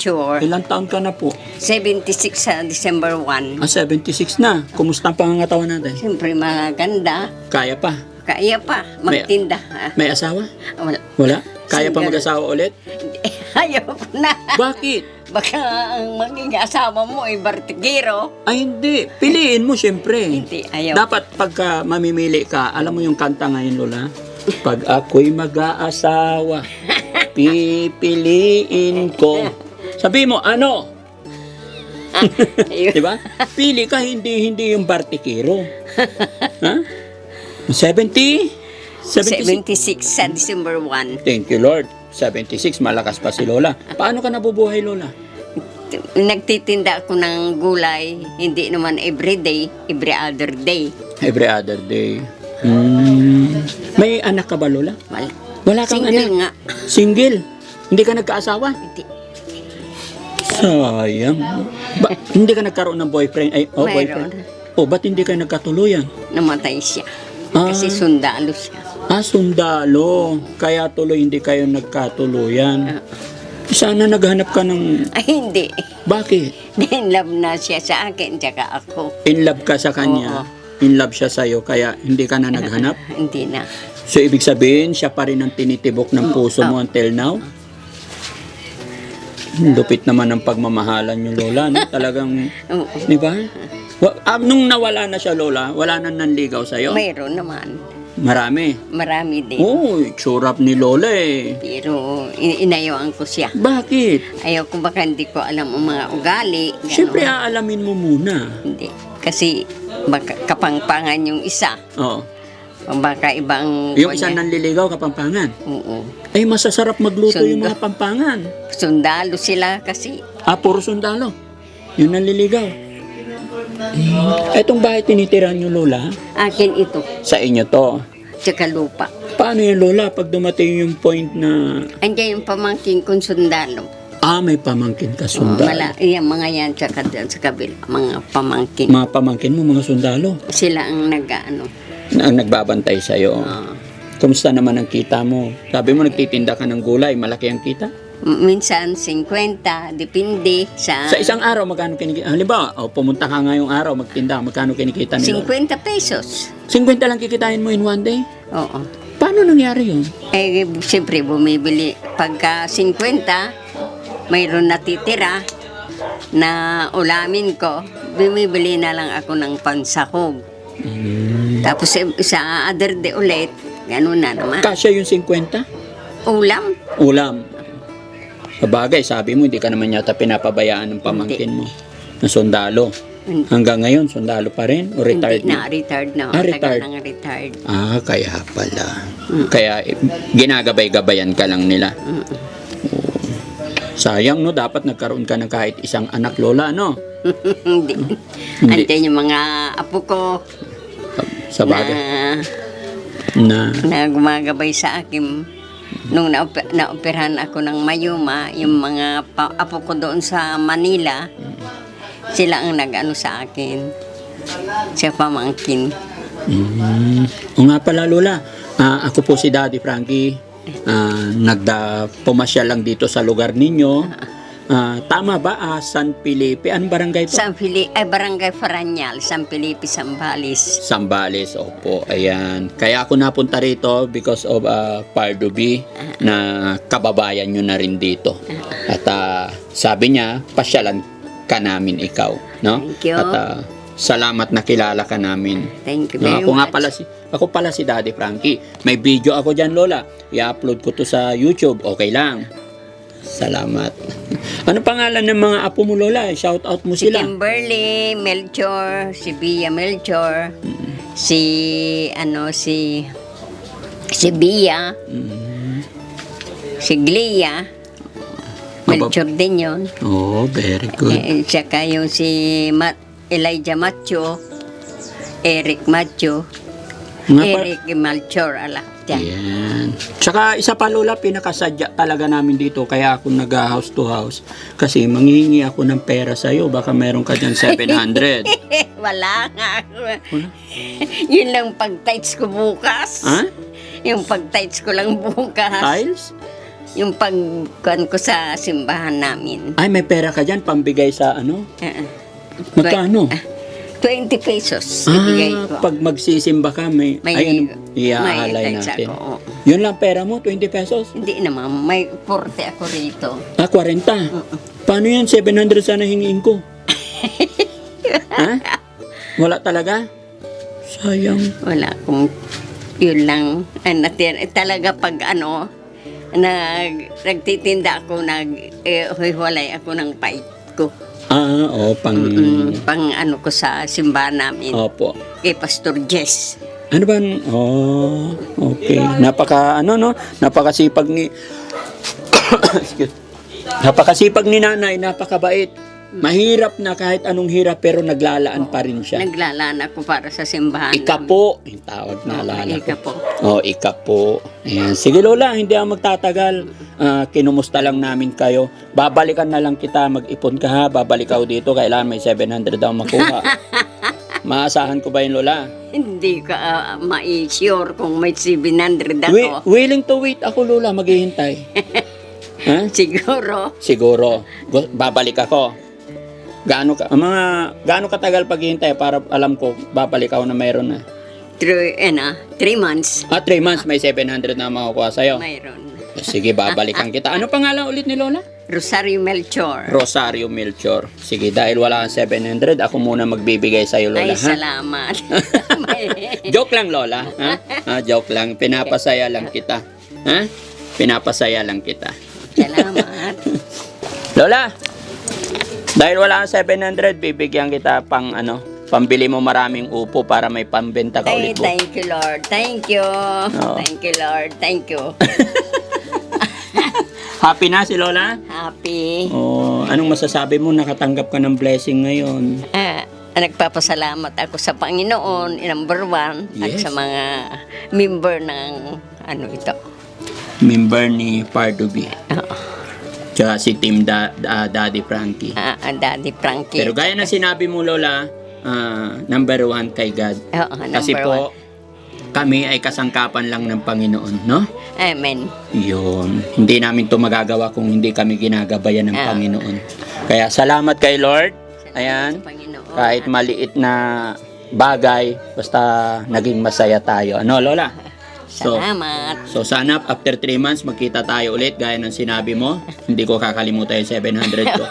Melchor. Ilang taon ka na po? 76 sa December 1. Ah, 76 na. Kumusta ang pangangatawan natin? Siyempre maganda. Kaya pa. Kaya pa magtinda. Ah, May asawa? Wala. Wala? Kaya pa Single. mag-asawa ulit? Ayaw na. Bakit? Baka ang maging asawa mo ay bartigero. Ay, hindi. Piliin mo, syempre. Hindi, ayaw. Dapat pagka mamimili ka, alam mo yung kanta ngayon, Lola? Pag ako'y mag-aasawa, pipiliin ko. Sabi mo, ano? Ayun. Di ba? Pili ka, hindi hindi yung bartikero. ha? 70? 76? 76 sa December 1. Thank you, Lord. 76, malakas pa si Lola. Paano ka nabubuhay, Lola? Nagtitinda ako ng gulay, hindi naman every day, every other day. Every other day. Hmm. May anak ka ba, Lola? Wala. Wala kang Single anak. nga. Single. Hindi ka nagkaasawa? Hindi. Sayang. Ba, hindi ka nagkaroon ng boyfriend? Ay, oh, Mayroon. boyfriend. Oh, ba't hindi ka nagkatuluyan? Namatay siya. Ah. Kasi sundalo siya. Ah, sundalo. Kaya tuloy hindi kayo nagkatuluyan. Sana naghanap ka ng... Ay, hindi. Bakit? In love na siya sa akin, tsaka ako. In love ka sa kanya. In love siya sa'yo, kaya hindi ka na naghanap. Hindi na. So, ibig sabihin, siya pa rin ang tinitibok ng puso mo until now? Lupit naman ang pagmamahalan yung Lola, no? Talagang, Oo. di ba? Wa- ah, nung nawala na siya, Lola, wala na nanligaw sa'yo? Mayroon naman. Marami. Marami din. Oh, tsurap ni Lola eh. Pero in- inayawaan ko siya. Bakit? Ayaw ko baka hindi ko alam ang mga ugali. Ganon. Siyempre, aalamin mo muna. Hindi. Kasi baka kapangpangan yung isa. Oo. Baka ibang... Yung isa nanliligaw, kapampangan. Oo. Ay, masasarap magluto yung Sundo. mga pampangan. Sundalo sila kasi. Ah, puro sundalo. Yung nanliligaw. Etong bahay tinitirahan nyo, Lola, Akin ito. sa inyo to. Tsaka lupa. Paano yung Lola pag dumating yung point na, Andiyan yung pamangkin kong sundalo. ah, may pamangkin ka Oh, sundalo. mala, yan, mga yan tsaka dyan sa kabila. Mga pamangkin. Mga pamangkin mo, mga sundalo, Sila ang nag-ano. Na ang nagbabantay sa'yo. ah, Kumusta naman ang kita mo? Sabi mo, nagtitinda ka ng gulay, malaki ang kita? m- minsan 50, depende sa... Sa isang araw, magkano kinikita? Halimbawa, oh, pumunta ka ngayong araw, magtinda, magkano kinikita nila? 50 pesos. 50 lang kikitain mo in one day? Oo. Paano nangyari yun? Eh, siyempre, bumibili. Pagka 50, mayroon natitira na ulamin ko, bumibili na lang ako ng pansahog. Tapos sa other day ulit, gano'n na naman. Kasya yung 50? Ulam? Ulam. Sabagay, sabi mo, hindi ka naman yata pinapabayaan ng pamangkin mo. Na sundalo. Hindi Hanggang ngayon, sundalo pa rin? O retired na, na? retired na. Ah, Tagal retired. nang retired. Ah, kaya pala. Kaya eh, ginagabay-gabayan ka lang nila. Mm. Oo. Sayang, no? Dapat nagkaroon ka ng kahit isang anak lola, no? Hindi. Hindi. Andiyan yung mga apo ko Sa bagay. na, Na, na gumagabay sa akin. Nung naoper, naoperahan ako ng mayuma, yung mga pa, apo ko doon sa Manila, sila ang nag-ano sa akin. Sa pamangkin. Mm. O nga pala, Lola, ah, ako po si Daddy Frankie. Ah, nagda pumasya lang dito sa lugar ninyo. Ah, tama ba? Ah, San Felipe. Anong barangay po? San Fili ay Barangay Faranyal, San Felipe, Sambales. Sambales, opo, ayan. Kaya ako napunta rito because of uh, Pardubi na kababayan nyo na rin dito. At ah, sabi niya, pasyalan ka namin ikaw, no? Thank you. At ah, salamat na kilala ka namin. Thank you No, very ako nga much. pala si ako pala si Daddy Frankie. May video ako diyan, Lola. I-upload ko to sa YouTube. Okay lang. Salamat. ano pangalan ng mga apo mo, Lola? Shout out mo Si sila. Kimberly, Melchor, si Bia Melchor, si ano si si Bia, Mm. si Glia, Melchor din yun. Oh, very good. Eh, tsaka yung si Ma- Elijah Macho, Eric Macho, Nga Eric Melchor, ala. Yan. Yan. Tsaka isa pa lola, pinakasadya talaga namin dito kaya ako nag-house to house. Kasi manghihingi ako ng pera sa'yo. Baka meron ka dyan 700. Wala nga. Wala? Yun lang pag-tights ko bukas. ha? Yung pag-tights ko lang bukas. Tiles? Yung pagkuhan ko sa simbahan namin. Ay, may pera ka dyan, pambigay sa ano? Uh, Magkano? 20 pesos ibigay Ah, ko. pag magsisimba ka, may, May- ayun, may iaalay natin. ako, oo. Yun lang pera mo, 20 pesos? Hindi naman, may 40 ako rito. Ah, 40. Paano yan? 700 sana hingiin ko. ha? Wala talaga? Sayang. Wala kung yun lang. Ang natin, eh, talaga pag ano, nag, nagtitinda ako, nag, eh, hiwalay ako ng pait ko. Ah, oh, pang... Mm, pang ano ko sa simbahan namin. Opo. Kay Pastor Jess. Ano ba? Oh, okay. Napaka, ano, no? Napakasipag ni... Excuse. Napakasipag ni nanay, napakabait. Mahirap na kahit anong hirap pero naglalaan pa rin siya. Naglalaan ako para sa simbahan. Ika po. Yung tawag na alala Oo, ko. po. Oh, ika po. Ayan. Sige Lola, hindi ako magtatagal. Ah, kinumusta lang namin kayo. Babalikan na lang kita, mag-ipon ka ha. Babalik ako dito, kailangan may 700 daw makuha. Maasahan ko ba yun Lola? Hindi ka uh, ma-sure kung may 700 ako. Wi- willing to wait ako Lola, maghihintay. ha? Siguro. Siguro. Gu- Babalik ako. Gaano ka, mga, gaano katagal paghihintay para alam ko, babalik ako na mayroon na. Three, ano, three months. Ah, 3 months, may 700 na makukuha sa'yo. Mayroon. Sige, babalikan kita. Ano pangalan ulit ni Lola? Rosario Melchor. Rosario Melchor. Sige, dahil wala kang 700, ako muna magbibigay sa'yo, Lola, Ay, ha? salamat. Joke lang, Lola. Ha? Ah, joke lang. Pinapasaya lang kita. Ha? Pinapasaya lang kita. salamat. Lola, dahil wala kang 700, bibigyan kita pang ano, pambili mo maraming upo para may pambenta ka Thank, ulit. bu- thank you, Lord. Thank you. Oo. Thank you, Lord. Thank you. Happy na si Lola? Happy. Oh, anong masasabi mo nakatanggap ka ng blessing ngayon? Ah, nagpapasalamat ako sa Panginoon, number one, at Yes. sa mga member ng ano ito. Member ni Pardubi. Oo. Tsaka si Team da- da- Daddy Frankie. Ah, ah, Daddy Frankie. Pero gaya na sinabi mo, Lola, ah, number one kay God. Oo, number Kasi one. po, kami ay kasangkapan lang ng Panginoon, no? Amen. Yun. Hindi namin to magagawa kung hindi kami ginagabayan ng Ah. Panginoon. Kaya salamat kay Lord. Ayan. Sa Panginoon. Kahit maliit na bagay, basta naging masaya tayo. Ano, Lola? So, Salamat. so sana after 3 months magkita tayo ulit gaya ng sinabi mo. Hindi ko kakalimutan yung 700 ko.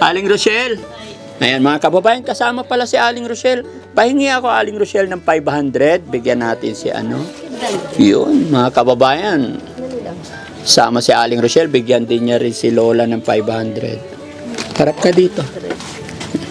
Aling Rochelle. Ayan mga kababayan, kasama pala si Aling Rochelle. Pahingi ako Aling Rochelle ng 500. Bigyan natin si ano. Yun, mga kababayan. Sama si Aling Rochelle, bigyan din niya rin si Lola ng 500. Harap ka dito.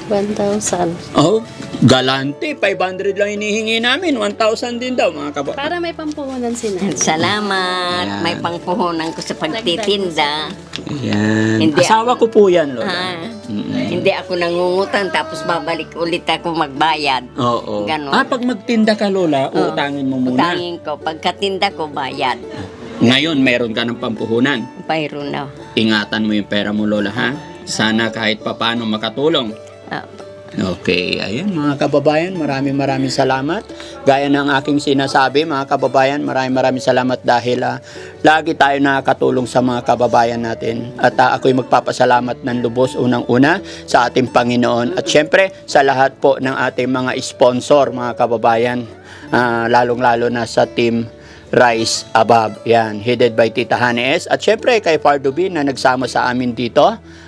1,000. Oh, galante. 500 lang hinihingi namin. 1,000 din daw, mga kababayan. Para may pampuhunan si nanay. Salamat. Ayan. May pangpuhunan ko sa pagtitinda. Ayan. Hindi Asawa ko po yan, Lola. Ah, Mm-mm. hindi ako nangungutang tapos babalik ulit ako magbayad. Oo. Ganon. Ah, pag magtinda ka, Lola, Oo. utangin mo muna. Utangin ko. Pagkatinda ko, bayad. Ngayon, meron ka ng pampuhunan. Bayro na. Ingatan mo yung pera mo, Lola, ha? Sana kahit papano makatulong. Okay, ayun mga kababayan, maraming maraming salamat. Gaya ng aking sinasabi, mga kababayan, maraming maraming salamat dahil ah, lagi tayo nakakatulong sa mga kababayan natin. At ah, ako'y magpapasalamat ng lubos unang-una sa ating Panginoon. At syempre, sa lahat po ng ating mga sponsor, mga kababayan, ah, lalong-lalo na sa team Rise Above. Yan, headed by Tita Hanes. At syempre kay Pardubi na nagsama sa amin dito.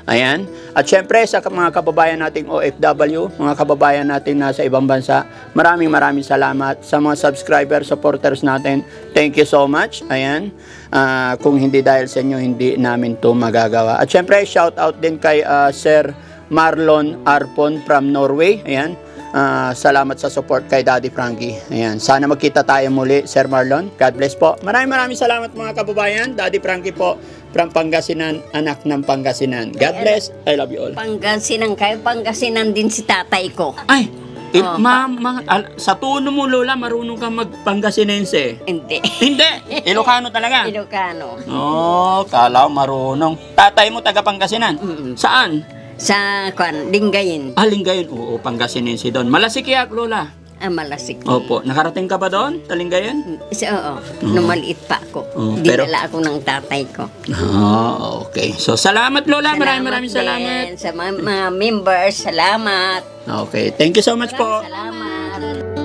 Ayan. At syempre sa mga kababayan nating OFW, mga kababayan natin nasa ibang bansa, maraming maraming salamat sa mga subscriber, supporters natin. Thank you so much. Ayan. Ah, kung hindi dahil sa inyo, hindi namin to magagawa. At syempre, shout out din kay ah, Sir Marlon Arpon from Norway. Ayan. Ah, salamat sa support kay Daddy Frankie. Ayan. Sana magkita tayo muli, Sir Marlon. God bless po. Maraming maraming salamat mga kababayan. Daddy Frankie po from Pangasinan, anak ng Pangasinan. God bless. I love you all. Pangasinan kayo. Pangasinan din si tatay ko. Ay, eh, Oh, ma, ma- al- sa tono mo, Lola, marunong ka magpangasinense. Hindi. Hindi. Ilocano talaga. Ilocano. Oh, kala ko marunong. Tatay mo taga Pangasinan. Mm-mm. Saan? Sa kwan, Lingayin. Aling gayon. Oo, Pangasinense doon. Malasikiyak, Lola. Ah, malasik. Opo. Nakarating ka ba doon? Talingayan? So, oo, nung maliit pa ako. Oo, pero- Dinala ako ng tatay ko. Ah, okay. So, salamat Lola. Maraming maraming din salamat. Sa mga, mga members, salamat. Okay. Thank you so much po. Salamat.